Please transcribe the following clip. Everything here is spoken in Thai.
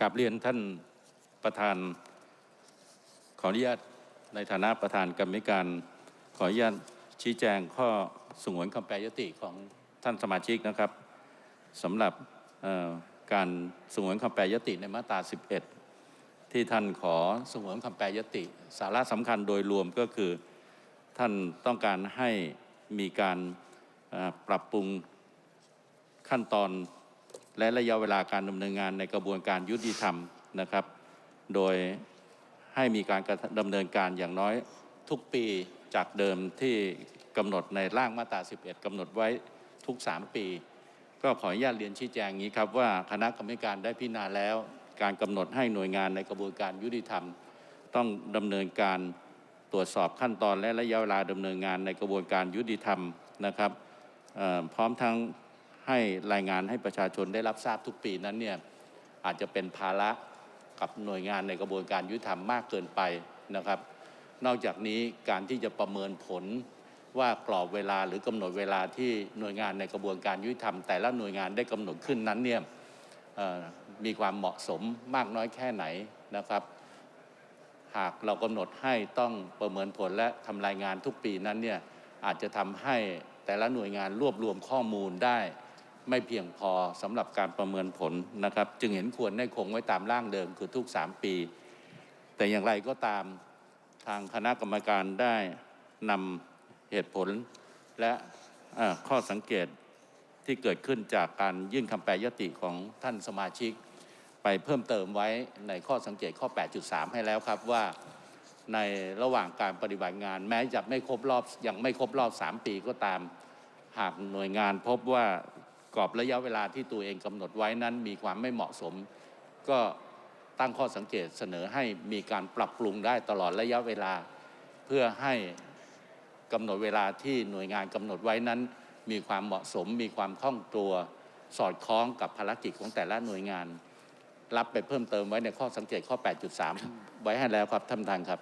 กราบเรียนท่านประธาน ขออนุญาตในฐานะประธานกรรมการขออนุญาตชี้แจงข้อสงวนคำแปรยติของท่านสมาชิกนะครับสำหรับการสงวนคำแปรยติในมาตรา 11 ที่ท่านขอสงวนคำแปรยติ สาระสำคัญโดยรวมก็คือท่านต้องการให้มีการปรับปรุงขั้นตอน และระยะเวลาการดำเนินงานในกระบวนการยุติธรรมนะครับ โดยให้มีการดำเนินการอย่างน้อยทุกปีจากเดิมที่กำหนดในร่างมาตรา 11 กำหนดไว้ทุก 3 ปี ก็ขออนุญาตเรียนชี้แจงอย่างนี้ครับว่าคณะกรรมการได้พิจารณาแล้ว การกำหนดให้หน่วยงานในกระบวนการยุติธรรม ต้องดำเนินการตรวจสอบขั้นตอนและระยะเวลาดำเนินงานในกระบวนการยุติธรรมนะครับพร้อมทั้ง ให้รายงานให้ประชาชนได้รับทราบทุกปีนั้นเนี่ยอาจจะเป็นภาระกับหน่วยงานในกระบวนการยุติธรรมมากเกินไปนะครับ นอกจากนี้การที่จะประเมินผลว่ากรอบเวลาหรือกำหนดเวลาที่หน่วยงานในกระบวนการยุติธรรมแต่ละหน่วยงานได้กำหนดขึ้นนั้นเนี่ยมีความเหมาะสมมากน้อยแค่ไหนนะครับ หากเรากำหนดให้ต้องประเมินผลและทำรายงานทุกปีนั้นเนี่ยอาจจะทำให้แต่ละหน่วยงานรวบรวมข้อมูลได้ ไม่เพียงพอสำหรับการประเมินผลนะครับ จึงเห็นควรให้คงไว้ตามร่างเดิมคือทุก 3 ปี แต่อย่างไรก็ตามทางคณะกรรมการได้นำเหตุผลและข้อสังเกตที่เกิดขึ้นจากการยื่นคำแปรยติของท่านสมาชิก ไปเพิ่มเติมไว้ในข้อสังเกตข้อ 8.3 ให้แล้วครับว่าในระหว่างการปฏิบัติงาน แม้จะไม่ครบรอบยังไม่ครบรอบ 3 ปีก็ตาม หากหน่วยงานพบว่า กรอบระยะเวลาที่ตัวเองกำหนดไว้นั้นมีความไม่เหมาะสม ก็ตั้งข้อสังเกตเสนอให้มีการปรับปรุงได้ตลอดระยะเวลา เพื่อให้กำหนดเวลาที่หน่วยงานกำหนดไว้นั้น มีความเหมาะสม มีความคล่องตัวสอดคล้องกับภารกิจของแต่ละหน่วยงาน รับไปเพิ่มเติมไว้ในข้อสังเกตข้อ 8.3 ไว้ให้แล้วครับท่านประธานครับ